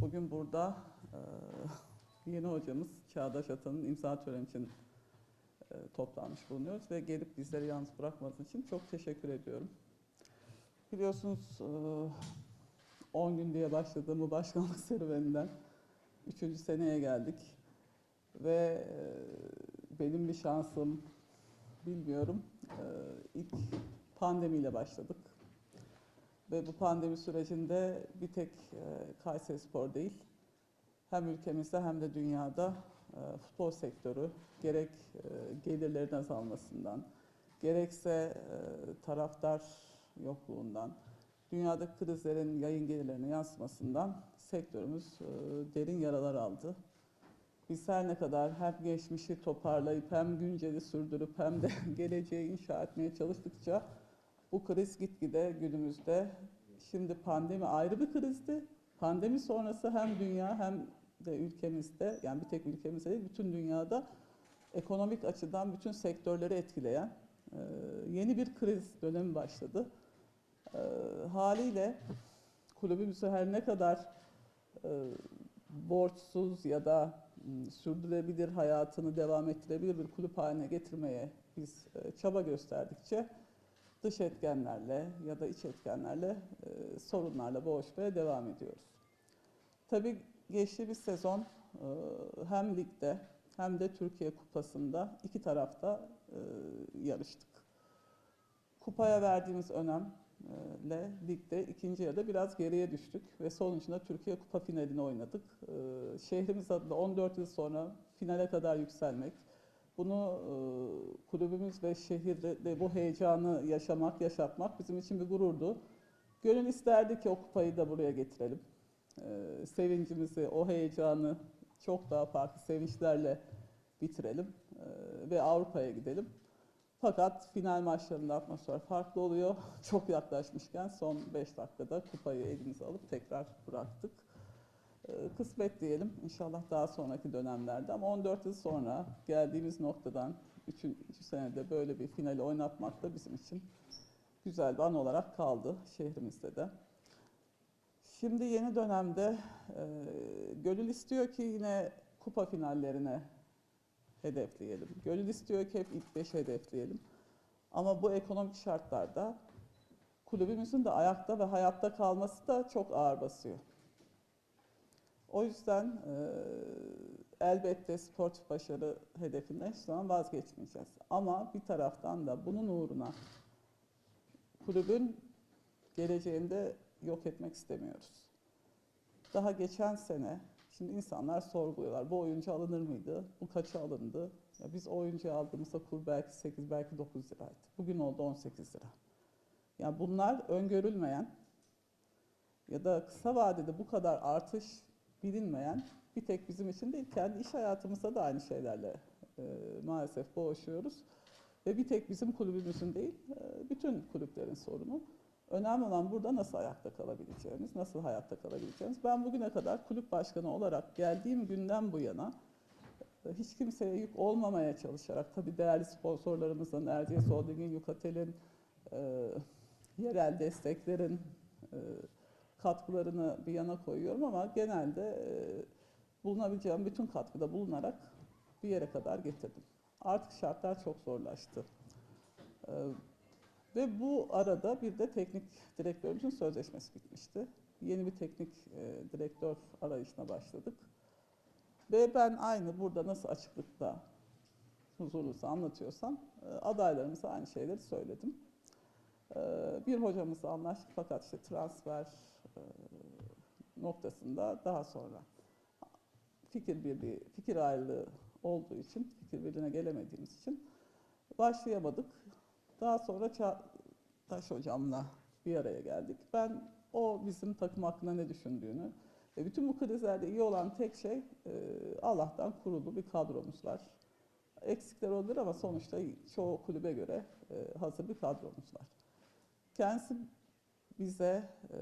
Bugün burada e, yeni hocamız Çağdaş Atan'ın imza töreni için e, toplanmış bulunuyoruz ve gelip bizleri yalnız bırakmadığınız için çok teşekkür ediyorum. Biliyorsunuz e, 10 gün diye başladığım bu başkanlık serüveninden 3. seneye geldik ve e, benim bir şansım bilmiyorum. E, ilk pandemiyle başladık. Ve bu pandemi sürecinde bir tek e, Kayseri Spor değil, hem ülkemizde hem de dünyada e, futbol sektörü gerek e, gelirlerin azalmasından, gerekse taraftar yokluğundan, dünyadaki krizlerin yayın gelirlerine yansımasından sektörümüz derin yaralar aldı. Biz her ne kadar hem geçmişi toparlayıp hem günceli sürdürüp hem de geleceği inşa etmeye çalıştıkça bu kriz gitgide günümüzde şimdi pandemi ayrı bir krizdi. Pandemi sonrası hem dünya hem de ülkemizde yani bir tek ülkemizde değil bütün dünyada ekonomik açıdan bütün sektörleri etkileyen e, yeni bir kriz dönemi başladı. E, haliyle kulübümüzü her ne kadar e, borçsuz ya da m, sürdürülebilir hayatını devam ettirebilir bir kulüp haline getirmeye biz çaba gösterdikçe dış etkenlerle ya da iç etkenlerle e, sorunlarla boğuşmaya devam ediyoruz. Tabii geçtiğimiz sezon e, hem ligde hem de Türkiye Kupası'nda iki tarafta e, yarıştık. Kupaya verdiğimiz önemle ligde ikinci yarıda biraz geriye düştük ve sonucunda Türkiye Kupa finalini oynadık. E, şehrimiz adına 14 yıl sonra finale kadar yükselmek, bunu e, kulübümüz ve şehirde bu heyecanı yaşamak, yaşatmak bizim için bir gururdu. Gönül isterdi ki o kupayı da buraya getirelim. E, sevincimizi, o heyecanı çok daha farklı sevinçlerle bitirelim e, ve Avrupa'ya gidelim. Fakat final maçlarında atmosfer farklı oluyor. Çok yaklaşmışken son 5 dakikada kupayı elimize alıp tekrar bıraktık. Ee, kısmet diyelim inşallah daha sonraki dönemlerde ama 14 yıl sonra geldiğimiz noktadan 3. senede böyle bir finali oynatmak da bizim için güzel bir an olarak kaldı şehrimizde de. Şimdi yeni dönemde e, Gönül istiyor ki yine kupa finallerine hedefleyelim. Gönül istiyor ki hep ilk 5 hedefleyelim. Ama bu ekonomik şartlarda kulübümüzün de ayakta ve hayatta kalması da çok ağır basıyor. O yüzden e, elbette sportif başarı hedefinden hiçbir zaman vazgeçmeyeceğiz. Ama bir taraftan da bunun uğruna kulübün geleceğini de yok etmek istemiyoruz. Daha geçen sene, şimdi insanlar sorguluyorlar. Bu oyuncu alınır mıydı? Bu kaça alındı? Ya biz o oyuncuyu aldığımızda kur belki 8, belki 9 liraydı. Bugün oldu 18 lira. Yani bunlar öngörülmeyen ya da kısa vadede bu kadar artış bilinmeyen bir tek bizim için değil kendi iş hayatımızda da aynı şeylerle e, maalesef boğuşuyoruz. Ve bir tek bizim kulübümüzün değil e, bütün kulüplerin sorunu. Önemli olan burada nasıl ayakta kalabileceğimiz, nasıl hayatta kalabileceğimiz. Ben bugüne kadar kulüp başkanı olarak geldiğim günden bu yana e, hiç kimseye yük olmamaya çalışarak, tabii değerli sponsorlarımızın, Erciyes Holding'in, Yukatel'in, e, yerel desteklerin, e, katkılarını bir yana koyuyorum ama genelde e, bulunabileceğim bütün katkıda bulunarak bir yere kadar getirdim. Artık şartlar çok zorlaştı. E, ve bu arada bir de teknik direktörümüzün sözleşmesi bitmişti. Yeni bir teknik e, direktör arayışına başladık. Ve ben aynı burada nasıl açıklıkta huzurlusu anlatıyorsam e, adaylarımıza aynı şeyleri söyledim. E, bir hocamızla anlaştık fakat işte transfer e, noktasında daha sonra fikir birliği, fikir ayrılığı olduğu için, fikir birliğine gelemediğimiz için başlayamadık. Daha sonra Çağdaş hocamla bir araya geldik. Ben o bizim takım hakkında ne düşündüğünü ve bütün bu krizlerde iyi olan tek şey e, Allah'tan kurulu bir kadromuz var. Eksikler olabilir ama sonuçta çoğu kulübe göre e, hazır bir kadromuz var. Kendisi bize e,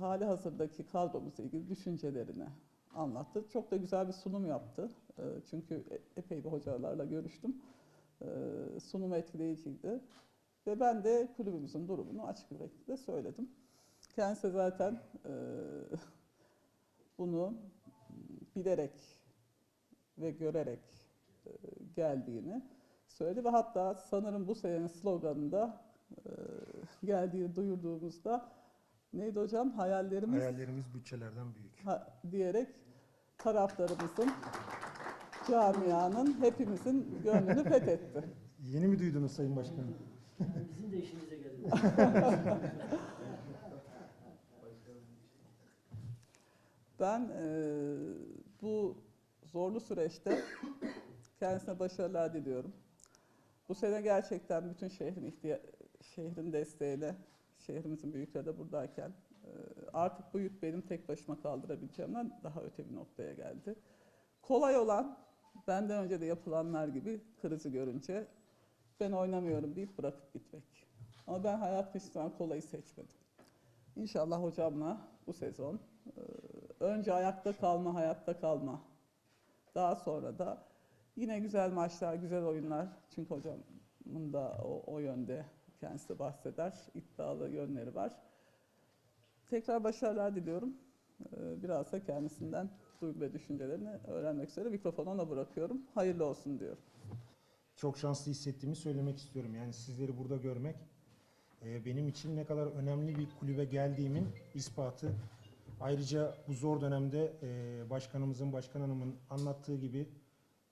hali hazırdaki kadromuzla ilgili düşüncelerini anlattı. Çok da güzel bir sunum yaptı. E, çünkü e- epey bir hocalarla görüştüm. E, sunumu etkileyiciydi. Ve ben de kulübümüzün durumunu açık yürekli de söyledim. Kendisi zaten e, bunu bilerek ve görerek e, geldiğini söyledi ve hatta sanırım bu senenin sloganında geldiğini duyurduğumuzda neydi hocam hayallerimiz Hayallerimiz bütçelerden büyük. ha- diyerek taraftarımızın camianın hepimizin gönlünü fethetti. Yeni mi duydunuz Sayın Başkanım? Bizim de işimize geldi. Ben eee, bu zorlu süreçte kendisine başarılar diliyorum. Bu sene gerçekten bütün şehrin ihtiya şehrin desteğiyle, şehrimizin büyükleri de buradayken eee, artık bu yük benim tek başıma kaldırabileceğimden daha öte bir noktaya geldi. Kolay olan benden önce de yapılanlar gibi krizi görünce ben oynamıyorum deyip bırakıp gitmek. Ama ben hayat üstünden kolayı seçmedim. İnşallah hocamla bu sezon eee, önce ayakta kalma, hayatta kalma. Daha sonra da yine güzel maçlar, güzel oyunlar. Çünkü hocamın da o, o yönde kendisi de bahseder. İddialı yönleri var. Tekrar başarılar diliyorum. Ee, Biraz da kendisinden duygu ve düşüncelerini öğrenmek üzere mikrofonu ona bırakıyorum. Hayırlı olsun diyorum. Çok şanslı hissettiğimi söylemek istiyorum. Yani sizleri burada görmek e, benim için ne kadar önemli bir kulübe geldiğimin ispatı. Ayrıca bu zor dönemde e, başkanımızın, başkan hanımın anlattığı gibi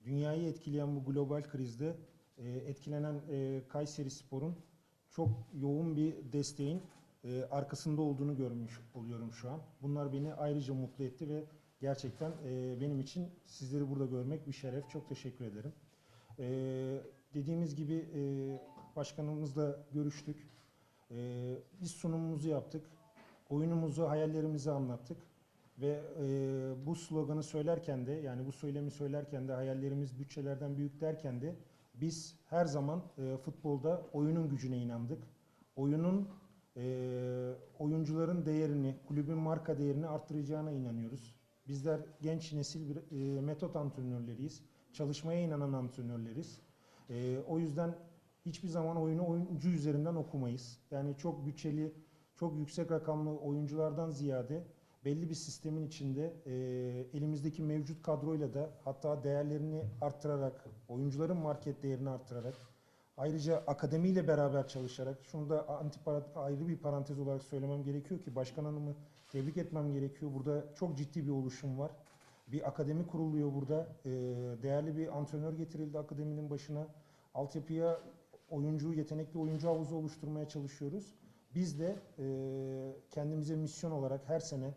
dünyayı etkileyen bu global krizde e, etkilenen e, Kayseri Spor'un çok yoğun bir desteğin e, arkasında olduğunu görmüş oluyorum şu an. Bunlar beni ayrıca mutlu etti ve gerçekten e, benim için sizleri burada görmek bir şeref. Çok teşekkür ederim. Ee, dediğimiz gibi e, başkanımızla görüştük. Ee, biz sunumumuzu yaptık. Oyunumuzu, hayallerimizi anlattık. Ve e, bu sloganı söylerken de yani bu söylemi söylerken de hayallerimiz bütçelerden büyük derken de biz her zaman e, futbolda oyunun gücüne inandık. Oyunun e, oyuncuların değerini, kulübün marka değerini arttıracağına inanıyoruz. Bizler genç nesil bir e, metot antrenörleriyiz çalışmaya inanan antrenörleriz. Ee, o yüzden hiçbir zaman oyunu oyuncu üzerinden okumayız. Yani çok bütçeli, çok yüksek rakamlı oyunculardan ziyade belli bir sistemin içinde e, elimizdeki mevcut kadroyla da hatta değerlerini arttırarak, oyuncuların market değerini arttırarak, ayrıca akademiyle beraber çalışarak, şunu da antipara- ayrı bir parantez olarak söylemem gerekiyor ki başkan hanımı tebrik etmem gerekiyor. Burada çok ciddi bir oluşum var. Bir akademi kuruluyor burada. Ee, değerli bir antrenör getirildi akademinin başına. Altyapıya oyuncu, yetenekli oyuncu havuzu oluşturmaya çalışıyoruz. Biz de e, kendimize misyon olarak her sene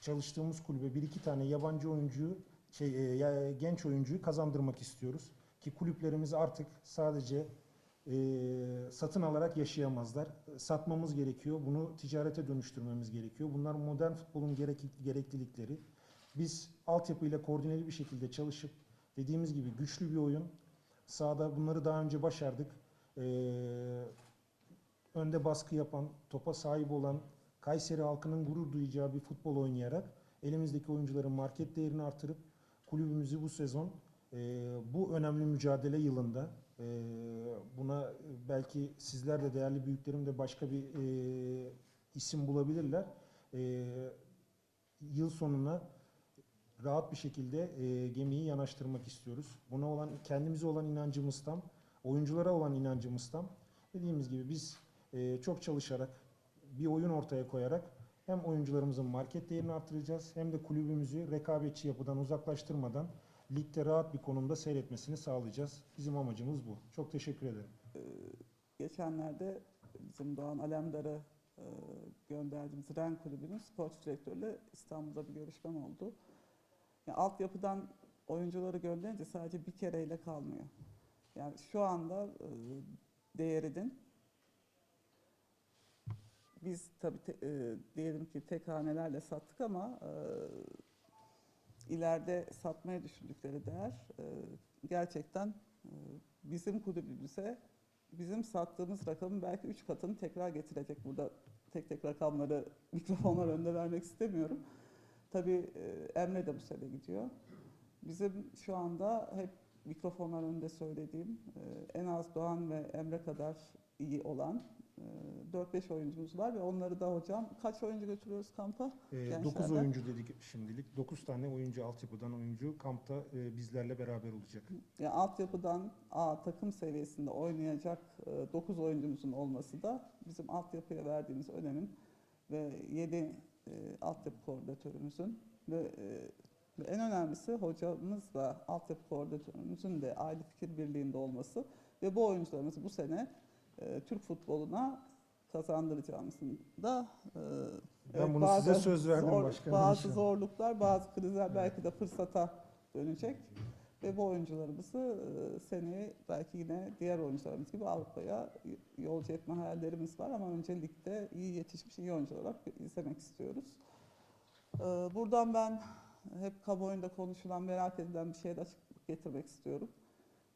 çalıştığımız kulübe bir iki tane yabancı oyuncuyu, şey, e, genç oyuncuyu kazandırmak istiyoruz. Ki kulüplerimiz artık sadece e, satın alarak yaşayamazlar. Satmamız gerekiyor. Bunu ticarete dönüştürmemiz gerekiyor. Bunlar modern futbolun gerek- gereklilikleri. Biz altyapıyla koordineli bir şekilde çalışıp dediğimiz gibi güçlü bir oyun. Sahada bunları daha önce başardık. Ee, önde baskı yapan, topa sahip olan, Kayseri halkının gurur duyacağı bir futbol oynayarak elimizdeki oyuncuların market değerini artırıp kulübümüzü bu sezon e, bu önemli mücadele yılında e, buna belki sizler de değerli büyüklerim de başka bir e, isim bulabilirler. E, yıl sonuna rahat bir şekilde e, gemiyi yanaştırmak istiyoruz. Buna olan kendimize olan inancımız tam, oyunculara olan inancımız tam. Dediğimiz gibi biz e, çok çalışarak bir oyun ortaya koyarak hem oyuncularımızın market değerini artıracağız hem de kulübümüzü rekabetçi yapıdan uzaklaştırmadan ligde rahat bir konumda seyretmesini sağlayacağız. Bizim amacımız bu. Çok teşekkür ederim. Geçenlerde bizim Doğan Alemdar'ı e, gönderdiğimiz Ren Kulübü'nün sporcu direktörüyle İstanbul'da bir görüşmem oldu. Yani altyapıdan oyuncuları gönderince sadece bir kereyle kalmıyor. Yani şu anda e, değerinin biz tabii te- e, diyelim ki tek hanelerle sattık ama e, ileride satmaya düşündükleri değer e, gerçekten e, bizim kulübümüze bizim sattığımız rakamın belki üç katını tekrar getirecek. Burada tek tek rakamları mikrofonlar önünde vermek istemiyorum. Tabii e, Emre de bu sene gidiyor. Bizim şu anda hep mikrofonlar önünde söylediğim e, en az Doğan ve Emre kadar iyi olan 4-5 oyuncumuz var ve onları da hocam kaç oyuncu götürüyoruz kampa? Gençlerden. 9 oyuncu dedik şimdilik. 9 tane oyuncu altyapıdan oyuncu kampta e, bizlerle beraber olacak. Yani altyapıdan A takım seviyesinde oynayacak 9 oyuncumuzun olması da bizim altyapıya verdiğimiz önemin ve 7 altyapı koordinatörümüzün ve e, en önemlisi hocamızla altyapı koordinatörümüzün de aynı fikir birliğinde olması ve bu oyuncularımızı bu sene e, Türk futboluna kazandıracağımızın da e, Ben bunu size söz verdim zor- başkanım Bazı inşallah. zorluklar, bazı krizler belki de fırsata dönecek. Ve bu oyuncularımızı e, seneye belki yine diğer oyuncularımız gibi Avrupa'ya yolcu etme hayallerimiz var ama öncelikle iyi yetişmiş iyi oyuncu olarak izlemek istiyoruz. E, Buradan ben hep kamuoyunda konuşulan, merak edilen bir şeye de açıklık getirmek istiyorum.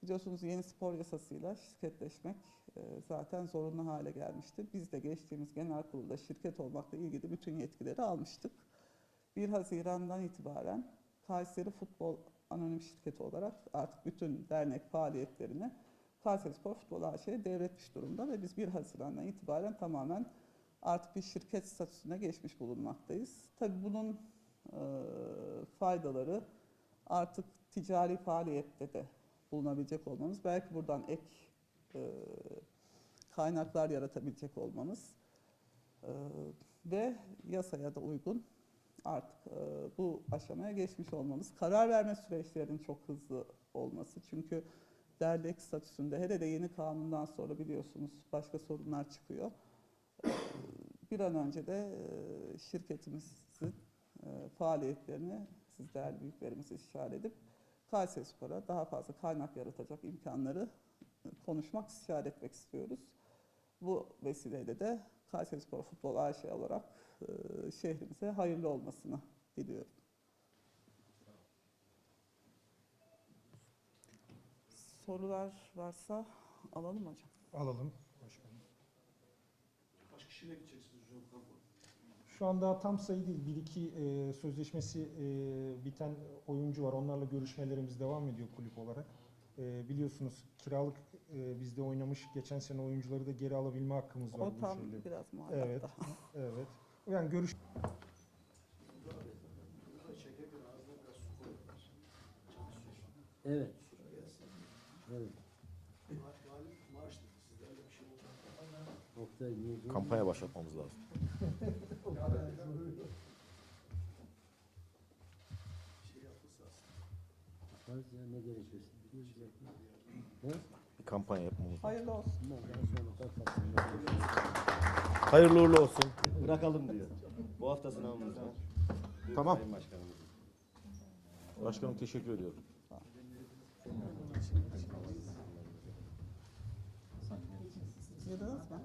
Biliyorsunuz yeni spor yasasıyla şirketleşmek zaten zorunlu hale gelmişti. Biz de geçtiğimiz genel kurulda şirket olmakla ilgili bütün yetkileri almıştık. 1 Haziran'dan itibaren Kayseri Futbol Anonim Şirketi olarak artık bütün dernek faaliyetlerini Kayseri Spor Futbol AŞ'ye devretmiş durumda ve biz 1 Haziran'dan itibaren tamamen artık bir şirket statüsüne geçmiş bulunmaktayız. Tabii bunun e, faydaları artık ticari faaliyette de bulunabilecek olmamız, belki buradan ek e, kaynaklar yaratabilecek olmamız e, ve yasaya da uygun artık e, bu aşamaya geçmiş olmamız. Karar verme süreçlerinin çok hızlı olması. Çünkü dernek statüsünde hele de yeni kanundan sonra biliyorsunuz başka sorunlar çıkıyor. Bir an önce de şirketimizin faaliyetlerini siz değerli büyüklerimizi işaret edip Kayseri Spor'a daha fazla kaynak yaratacak imkanları konuşmak, istişare etmek istiyoruz. Bu vesileyle de Kayseri Spor Futbol AŞ olarak e, şehrimize hayırlı olmasını diliyorum. Sorular varsa alalım hocam. Alalım başkanım. Kaç kişiyle gideceksiniz hocam kampa? Şu anda tam sayı değil. Bir iki e, sözleşmesi e, biten oyuncu var. Onlarla görüşmelerimiz devam ediyor kulüp olarak. E, biliyorsunuz kiralık e, bizde oynamış geçen sene oyuncuları da geri alabilme hakkımız var. O bu tam şeyle. biraz muallakta. Evet. Evet. Yani görüş. Evet. Evet. Şey. Kampanya başlatmamız lazım. Ya ne. Ne? Bir kampanya yapmamız lazım. Hayırlı olsun. Hayırlı uğurlu olsun. Bırakalım diyor. Bu hafta sınavımız var. Buyurun Tamam. Sayın Başkanım. Başkanım teşekkür ediyorum. Yediniz mi?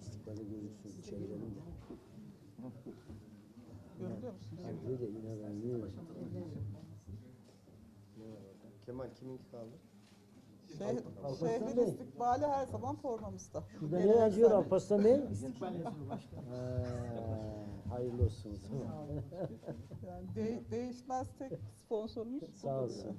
İstikbale gözüksün şeylerin de. Kiminki kaldı? Alparslan şehrin Bey. istikbali her zaman formamızda. Şurada ne Geleneksel. yazıyor Alparslan Bey? Ha, hayırlı olsun. Yani de- değişmez tek sponsorumuz. Sağ olsun.